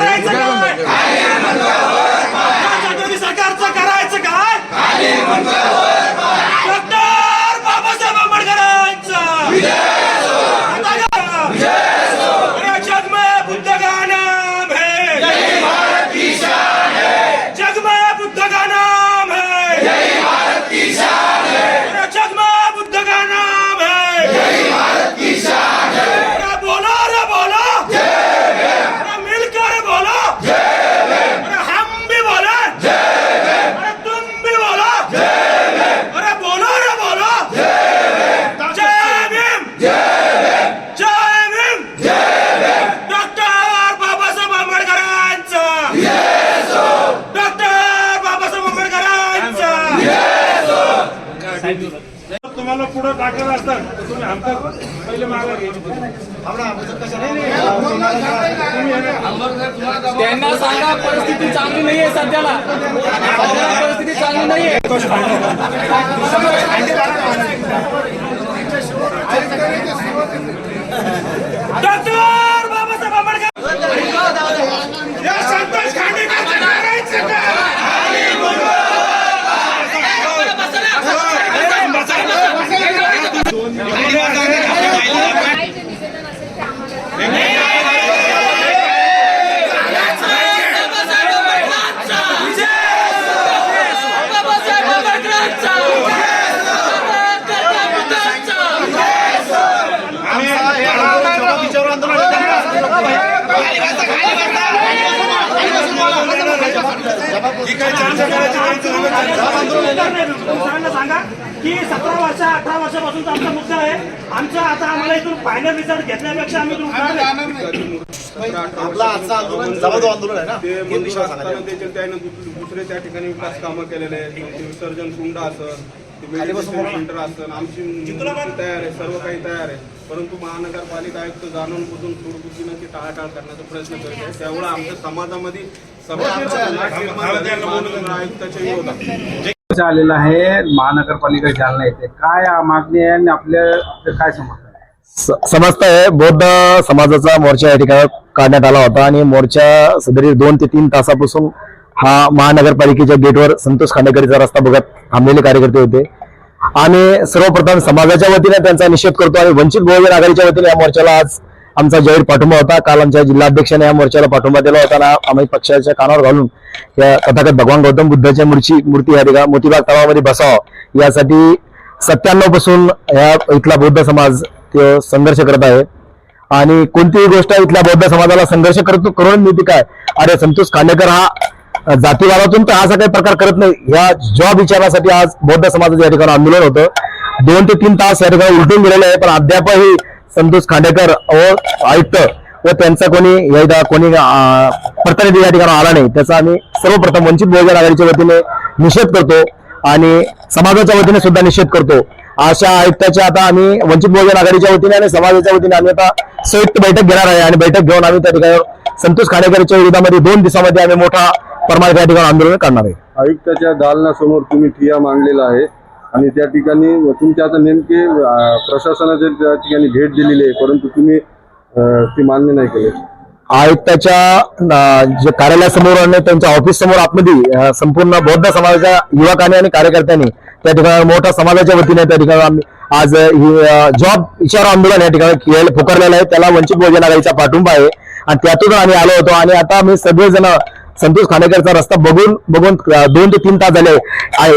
करायचं काय? सरकारचं करायचं? काय जर दाखल असतात. तर तुम्ही आमचा पहिले मागा त्यांना सांगा परिस्थिती चांगली नाहीये सध्याला. सध्याला परिस्थिती चांगली नाहीये डॉक्टर बाबासाहेब आंबेडकर या संतोष खांडेकरचं करायचं काय? काही जे निवेदन असेल ते आम्हाला सरांना सांगा की सतरा वर्ष अठरा वर्षापासूनचा आमचा मुद्दा आहे आमचा आता आम्हाला इथून फायनल रिझल्ट घेतल्यापेक्षा आम्ही. आपला आजचा आंदोलन आंदोलन आहे. ना ते त्याचे त्याने दुस- दुसरे त्या ठिकाणी विकास कामं केलेले आहेत. विसर्जन कुंड मेडिटेशन सेंटर असेल आमची तयार आहे सर्व काही तयार आहे. परंतु महानगरपालिका आयुक्त जाणून बुजून सूडबुद्धीनं ती टाळाटाळ करण्याचा प्रयत्न करत आहे. त्यामुळे आमच्या समाजामध्ये आयुक्ताच्या विरोधात. आलेला आहे महानगरपालिका जालना येथे काय मागणी आहे आणि आपल्या ते काय समजतं समजत आहे. बौद्ध समाजाचा मोर्चा या ठिकाणी काढण्यात आला होता आणि मोर्चा सदरी दोन ते तीन तासापासून हा महानगरपालिकेच्या गेटवर संतोष खांडेकरीचा रस्ता बघत थांबलेले कार्यकर्ते होते. आम्ही सर्वप्रथम समाजाच्या वतीने त्यांचा निषेध करतो. आणि वंचित बहुजन आघाडीच्या वतीने या मोर्चाला आज आमचा जाहीर पाठिंबा होता. काल आमच्या जिल्हाध्यक्षाने या मोर्चाला पाठिंबा दिला होता ना आम्ही पक्षाच्या कानावर घालून या तथागत भगवान गौतम बुद्धाच्या मूर्ती मूर्ती या ठिकाणी मोतीबाग तलावामध्ये बसावं. यासाठी सत्त्याण्णवपासून या इथला बौद्ध समाज तो संघर्ष करत आहे. आणि कोणतीही गोष्ट इथल्या बौद्ध समाजाला संघर्ष करतो करून मिळते काय? अरे संतोष खांडेकर हा जातीवादातून तर असा काही प्रकार करत नाही. या जॉब विचारासाठी आज बौद्ध समाजाचं या ठिकाणी आंदोलन होतं. दोन ते तीन तास या ठिकाणी उलटून गेलेले आहे पण अद्यापही संतोष खांडेकर व आयुक्त व त्यांचा कोणी या कोणी प्रतिनिधी या ठिकाणी आला नाही. त्याचा आम्ही सर्वप्रथम वंचित बहुजन आघाडीच्या वतीने निषेध करतो आणि समाजाच्या वतीने सुद्धा निषेध करतो. अशा आयुक्ताच्या आता आम्ही वंचित बहुजन आघाडीच्या वतीने आणि समाजाच्या वतीने आम्ही आता संयुक्त बैठक घेणार आहे आणि बैठक घेऊन आम्ही त्या ठिकाणी संतोष खाडेकरच्या विरोधामध्ये दोन दिवसामध्ये आम्ही मोठा प्रमाणात या ठिकाणी आंदोलन करणार आहे. आयुक्ताच्या दालनासमोर तुम्ही ठिया मांडलेला आहे आणि त्या ठिकाणी तुमच्या आता नेमके प्रशासनाचे त्या ठिकाणी भेट दिलेली आहे परंतु तुम्ही ती मान्य नाही केले. आयुक्ताच्या जे कार्यालयासमोर आणि त्यांच्या ऑफिस समोर आतमध्ये संपूर्ण बौद्ध समाजाच्या युवकांनी आणि कार्यकर्त्यांनी त्या ठिकाणी मोठ्या समाजाच्या वतीने त्या ठिकाणी आम्ही आज ही जॉब विचार आंदोलन या ठिकाणी पुकारलेलं आहे. त्याला वंचित बहुजन आघाडीचा पाठिंबा आहे. आणि त्यातून आम्ही आलो होतो आणि आता आम्ही सगळेजण संतोष खांडेकरचा रस्ता बघून बघून दोन ते तीन तास झाले.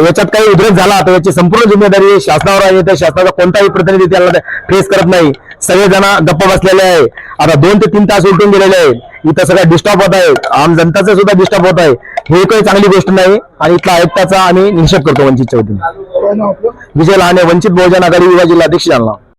याच्यात काही उद्रेक झाला तर याची संपूर्ण जिम्मेदारी शासनावर आहे त्या शासनाचा कोणताही प्रतिनिधी त्याला फेस करत नाही. सगळेजण गप्प बसलेले आहे. आता दोन ते तीन तास उलटून गेलेले आहेत. इथं सगळं डिस्टर्ब होत आहे. आम जनताचं सुद्धा डिस्टर्ब होत आहे. हे काही चांगली गोष्ट नाही आणि इथला आयुक्ताचा आम्ही निषेध करतो वंचितच्या वतीने. विजय लहाने वंचित बहुजन आघाडी युवा जिल्हाध्यक्ष जालना